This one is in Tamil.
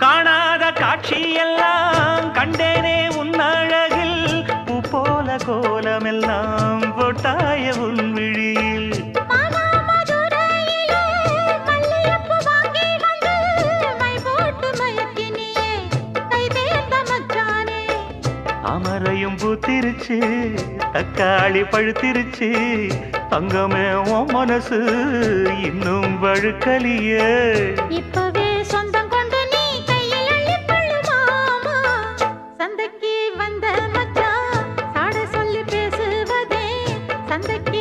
காணாத காட்சியெல்லாம் கண்டேனே உன் அழகில். பூ போல கோலமெல்லாம் போட்டாய உன் விழியில். அமரையும் பூத்திருச்சு தக்காளி பழுத்திருச்சு. தங்கமே உன் மனசு இன்னும் வழுக்கலியே. அந்த